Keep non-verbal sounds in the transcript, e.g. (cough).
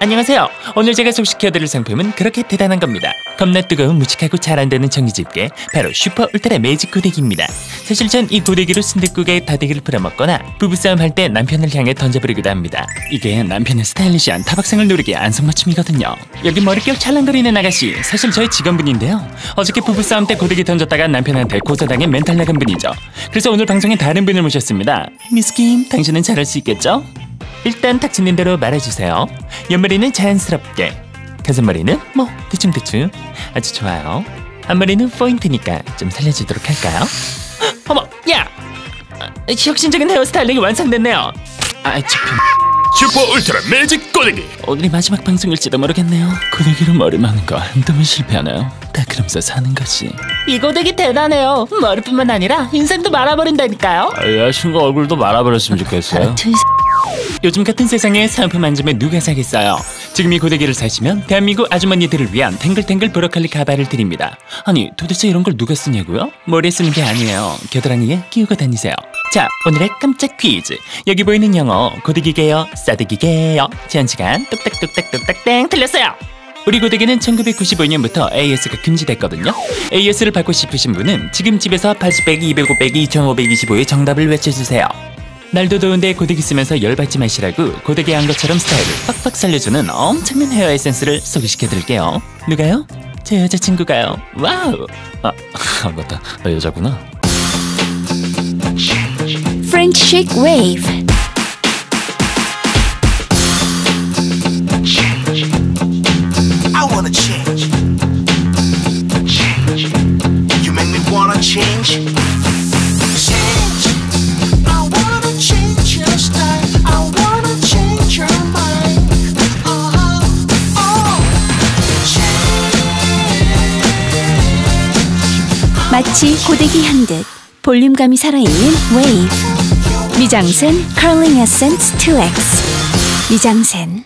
안녕하세요. 오늘 제가 소개시켜드릴 상품은 그렇게 대단한 겁니다. 겁나 뜨거운 무식하고 잘 안되는 전기집게 바로 슈퍼 울트라 매직 고데기입니다. 사실 전 이 고데기로 순댓국에 다대기를 풀어먹거나 부부싸움 할 때 남편을 향해 던져버리기도 합니다. 이게 남편의 스타일리시한 타박상을 누르기 안성맞춤이거든요. 여기 머리결 찰랑거리는 아가씨 사실 저희 직원분인데요. 어저께 부부싸움 때 고데기 던졌다가 남편한테 고소당해 멘탈 나간 분이죠. 그래서 오늘 방송에 다른 분을 모셨습니다. 미스김 당신은 잘할 수 있겠죠? 일단 닥치는 대로 말해주세요. 옆머리는 자연스럽게, 가슴머리는 뭐 대충대충 아주 좋아요. 앞머리는 포인트니까 좀 살려주도록 할까요? (gasps) 어머, 야! 아, 혁신적인 헤어스타일링이 완성됐네요. 아, 잡힌. 슈퍼 울트라 매직 꼬대기 오늘이 마지막 방송일지도 모르겠네요. 고데기로 머리 많은 거 한동안 실패하나요? 다 그러면서 사는 거지. 이 고데기 대단해요. 머리뿐만 아니라 인생도 말아버린다니까요. 여자친구 얼굴도 말아버렸으면 좋겠어요 요즘 같은 세상에 사은품 안 주면 누가 사겠어요? 지금 이 고데기를 사시면 대한민국 아주머니들을 위한 탱글탱글 브로콜리 가발을 드립니다. 아니 도대체 이런 걸 누가 쓰냐고요? 머리에 쓰는 게 아니에요. 겨드랑이에 끼우고 다니세요. 자 오늘의 깜짝 퀴즈 여기 보이는 영어 고데기게요 싸대기게요 제한 시간 뚝딱뚝딱뚝딱 땡 틀렸어요 우리 고데기는 1995년부터 AS가 금지됐거든요 AS를 받고 싶으신 분은 지금 집에서 80 빼기 205 빼기 2525의 정답을 외쳐주세요 날도 더운데 고데기 쓰면서 열받지 마시라고 고데기 한 것처럼 스타일을 빡빡 살려주는 엄청난 헤어 에센스를 소개시켜드릴게요. 누가요? 제 여자친구가요. 와우! 아, (laughs) 아 맞다. 나 여자구나. French Chic Wave. 마치 고데기 한 듯 볼륨감이 살아있는 웨이브. 미장센 Curling Essence 2X. 미장센